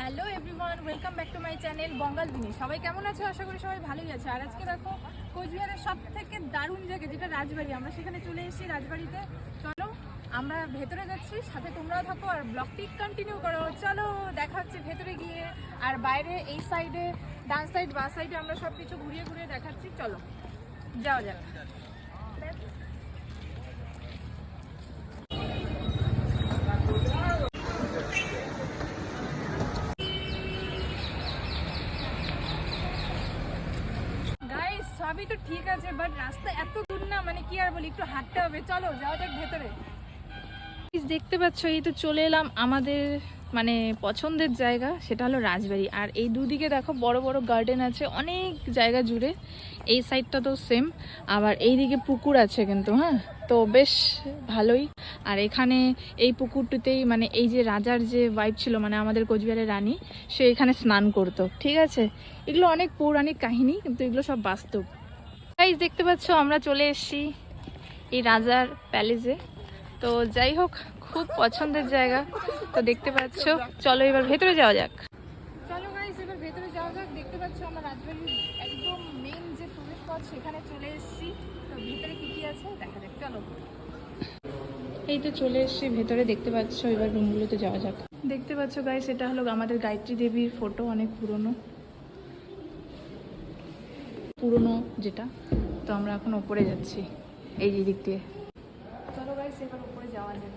Hello everyone, welcome back to my channel বঙ্গাল দিনী সবাই কেমন আছে? আশা করি সবাই ভালোই আছে। আর আজকে দেখো, কোচবিহারের সব থেকে দারুণ জায়গা যেটা রাজবাড়ি, আমরা সেখানে চলে এসেছি রাজবাড়িতে। চলো, আমরা ভেতরে যাচ্ছি, সাথে তোমরাও থাকো আর ব্লগটি কন্টিনিউ করো। চলো, দেখা হচ্ছে ভেতরে গিয়ে। আর বাইরে এই সাইডে ডান সাইড বা সাইডে আমরা সব কিছু ঘুরিয়ে ঘুরিয়ে দেখাচ্ছি। চলো, যাওয়া যাক। সবই তো ঠিক আছে বাট রাস্তা এত দূর না মানে কি আর বলি, একটু হাঁটতে হবে। চলো, যাওয়া যাক ভেতরে। দেখতে পাচ্ছ, এই তো চলে এলাম আমাদের মানে পছন্দের জায়গা, সেটা হলো রাজবাড়ি। আর এই দুদিকে দেখো, বড় বড় গার্ডেন আছে, অনেক জায়গা জুড়ে। এই সাইডটা তো সেম আবার এই দিকে পুকুর আছে কিন্তু হ্যাঁ? তো বেশ ভালোই। আর এখানে এই পুকুরটিতেই মানে এই যে রাজার যে ওয়াইফ ছিল মানে আমাদের কোচবিহারের রানী, সে এখানে স্নান করতো, ঠিক আছে? এগুলো অনেক পৌরাণিক কাহিনী, কিন্তু এগুলো সব বাস্তব। গাইজ দেখতে পাচ্ছ আমরা চলে এসেছি এই রাজার প্যালেসে তো যাই হোক খুব পছন্দের জায়গা। তো দেখতে পাচ্ছ চলো এবার ভেতরে যাওয়া যাক। চলো গাইস এবার ভেতরে যাওয়া যাক। দেখতে পাচ্ছ আমরা রাজবাড়ির একদম মেন যে প্রবেশ পথ সেখানে চলে এসেছি। তো ভিতরে কি কি আছে দেখা যাক। চলো। এই তো চলে এসেছি ভেতরে দেখতে পাচ্ছ এবার রুমগুলোতে যাওয়া যাক। দেখতে পাচ্ছ গাইস এটা হলো আমাদের গায়ত্রী দেবীর ফটো অনেক পুরনো। পুরনো যেটা, তো আমরা এখন ওপরে যাচ্ছি, এই দিক দিয়ে। চলো গাইস এবার উপরে যাওয়া যাক।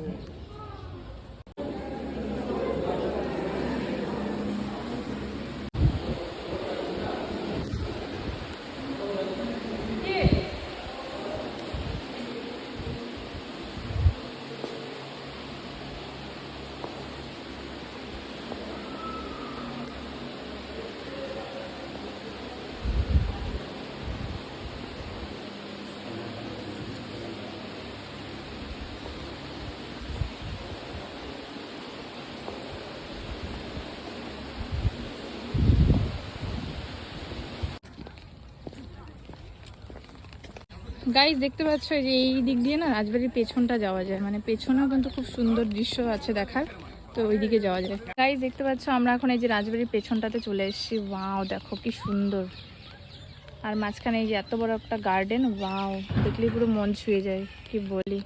school. গাইজ দেখতে পাচ্ছ যে এই দিক দিয়ে না রাজবাড়ির পেছনটা যাওয়া যায়। মানে পেছনেও কিন্তু খুব সুন্দর দৃশ্য আছে দেখার। তো ওই দিকে যাওয়া যায়। গাইজ দেখতে পাচ্ছ আমরা এখন এই যে রাজবাড়ির পেছনটাতে চলে এসেছি। ওয়াও দেখো কি সুন্দর। আর মাঝখানে এই যে এত বড় একটা গার্ডেন ওয়াও দেখলে পুরো মন ছুঁয়ে যায়, কি বলি।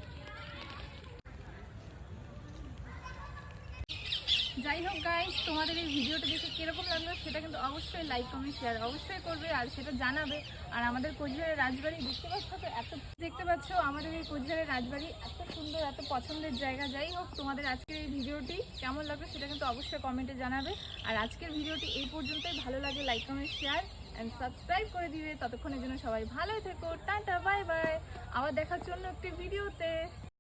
যাই হোক গাইস তোমাদের এই ভিডিওটা দেখে কীরকম লাগল সেটা কিন্তু অবশ্যই লাইক কমেন্ট শেয়ার অবশ্যই করবে আর সেটা জানাবে। আর আমাদের কোচবিহারের রাজবাড়ি দেখতে পাচ্ছ তো এত দেখতে পাচ্ছ, আমাদের এই কোচবিহারের রাজবাড়ি এত সুন্দর, এত পছন্দের জায়গা। যাই হোক, তোমাদের আজকের এই ভিডিওটি কেমন লাগল সেটা কিন্তু অবশ্যই কমেন্টে জানাবে। আর আজকের ভিডিওটি এই পর্যন্তই। ভালো লাগে like comment share and subscribe করে দিবে। ততক্ষণের জন্য সবাই ভালোই থেকো। টাটা বাই বাই আবার দেখার জন্য একটি ভিডিওতে।